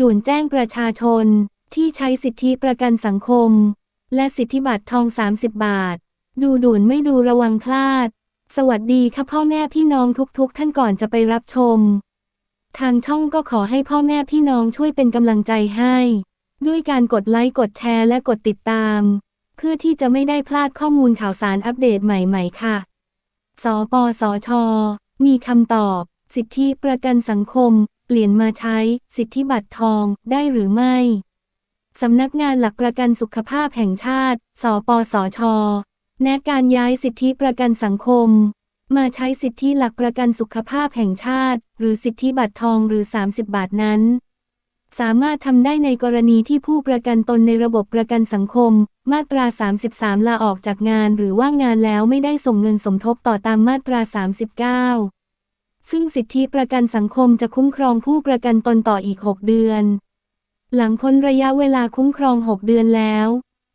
ด่วนแจ้งประชาชนที่ใช้สิทธิประกันสังคม และสิทธิบัตรทอง 30 บาท ดูด่วนไม่ดูระวังพลาด สวัสดีค่ะพ่อแม่พี่น้องทุกๆ ท่านก่อนจะไปรับชม ทางช่องก็ขอให้พ่อแม่พี่น้องช่วยเป็นกำลังใจให้ ด้วยการกดไลค์กดแชร์และกดติดตาม เพื่อที่จะไม่ได้พลาดข้อมูลข่าวสารอัปเดตใหม่ๆ ค่ะ สปสช มีคำตอบ สิทธิประกันสังคม เปลี่ยนมาใช้สิทธิบัตรทองได้หรือไม่สำนักงานหลักประกันสุขภาพแห่งชาติ สปสช แนะการย้ายสิทธิประกันสังคม มาใช้สิทธิหลักประกันสุขภาพแห่งชาติ หรือสิทธิบัตรทองหรือ 30 บาทนั้น สามารถทำได้ในกรณีที่ผู้ประกันตนในระบบประกันสังคม มาตรา 33 ลาออกจากงานหรือว่างงานแล้วไม่ได้ส่งเงินสมทบต่อตามมาตรา 39 ซึ่งสิทธิประกันสังคมจะคุ้มครองผู้ประกันตนต่ออีก 6 เดือน หลังพ้นระยะเวลาคุ้มครอง 6 เดือนแล้ว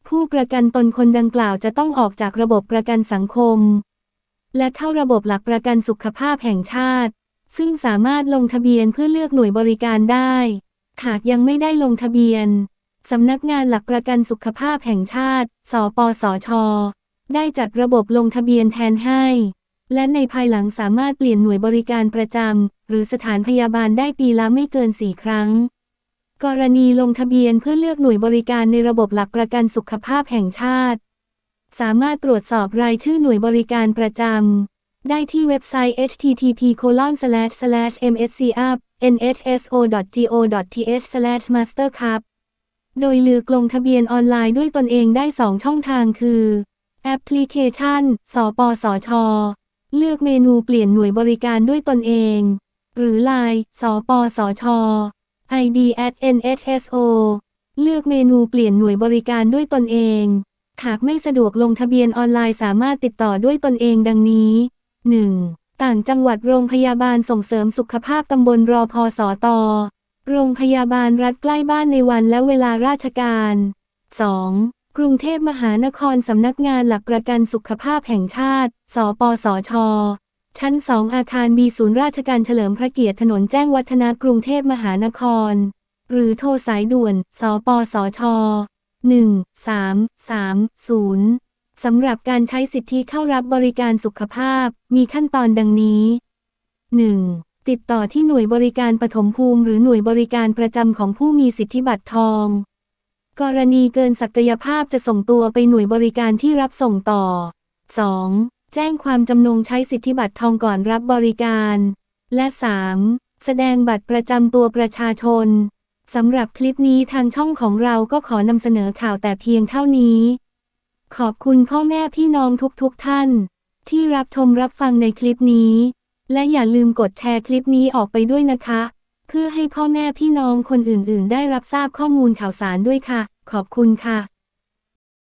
ผู้ประกันตนคนดังกล่าวจะต้องออกจากระบบประกันสังคม และเข้าระบบหลักประกันสุขภาพแห่งชาติ ซึ่งสามารถลงทะเบียนเพื่อเลือกหน่วยบริการได้ หากยังไม่ได้ลงทะเบียน สำนักงานหลักประกันสุขภาพแห่งชาติ สปสช ได้จัดระบบลงทะเบียนแทนให้ และในภายหลังสามารถเปลี่ยนหน่วยบริการประจำหรือสถานพยาบาลได้ปีละไม่เกิน 4 ครั้ง กรณีลงทะเบียนเพื่อเลือกหน่วยบริการในระบบหลักประกันสุขภาพแห่งชาติ สามารถตรวจสอบรายชื่อหน่วยบริการประจำได้ที่เว็บไซต์ http://mscup nhso.go.th/mastercard โดยเลือกลงทะเบียนออนไลน์ด้วยตนเองได้ 2 ช่องทางคือ แอปพลิเคชัน สปสช เลือกเมนูเปลี่ยนหน่วยบริการด้วยตนเอง หรือ Line สปสช ID at nhso เลือกเมนูเปลี่ยนหน่วยบริการด้วยตนเอง หากไม่สะดวกลงทะเบียนออนไลน์สามารถติดต่อด้วยตนเองดังนี้ 1. ต่างจังหวัดโรงพยาบาลส่งเสริมสุขภาพตำบลรอพอสอตอโรงพยาบาลรัฐใกล้บ้านในวันและเวลาราชการ 2. กรุงเทพมหานครสำนักงานหลักประกันสุขภาพแห่งชาติ สปสช ชั้น 2 อาคารบีศูนย์ราชการเฉลิมพระเกียรติถนนแจ้งวัฒนะกรุงเทพมหานคร หรือโทรสายด่วน สปสช 1330 สำหรับการใช้สิทธิเข้ารับบริการสุขภาพ มีขั้นตอนดังนี้ 1. ติดต่อที่หน่วยบริการปฐมภูมิ หรือหน่วยบริการประจำของผู้มีสิทธิบัตรทอง กรณีเกินศักยภาพจะส่งตัวไปหน่วยบริการที่รับส่งต่อ 2. แจ้งความจำนงใช้สิทธิบัตรทองก่อนรับบริการ และ 3. แสดงบัตรประจำตัวประชาชน สำหรับคลิปนี้ทางช่องของเราก็ขอนำเสนอข่าวแต่เพียงเท่านี้ ขอบคุณพ่อแม่พี่น้องทุกๆทท่าน ที่รับชมรับฟังในคลิปนี้ และอย่าลืมกดแชร์คลิปนี้ออกไปด้วยนะคะ เพื่อให้พ่อแม่พี่น้องคนอื่นๆ ได้รับทราบข้อมูลข่าวสารด้วยค่ะ ขอบคุณค่ะ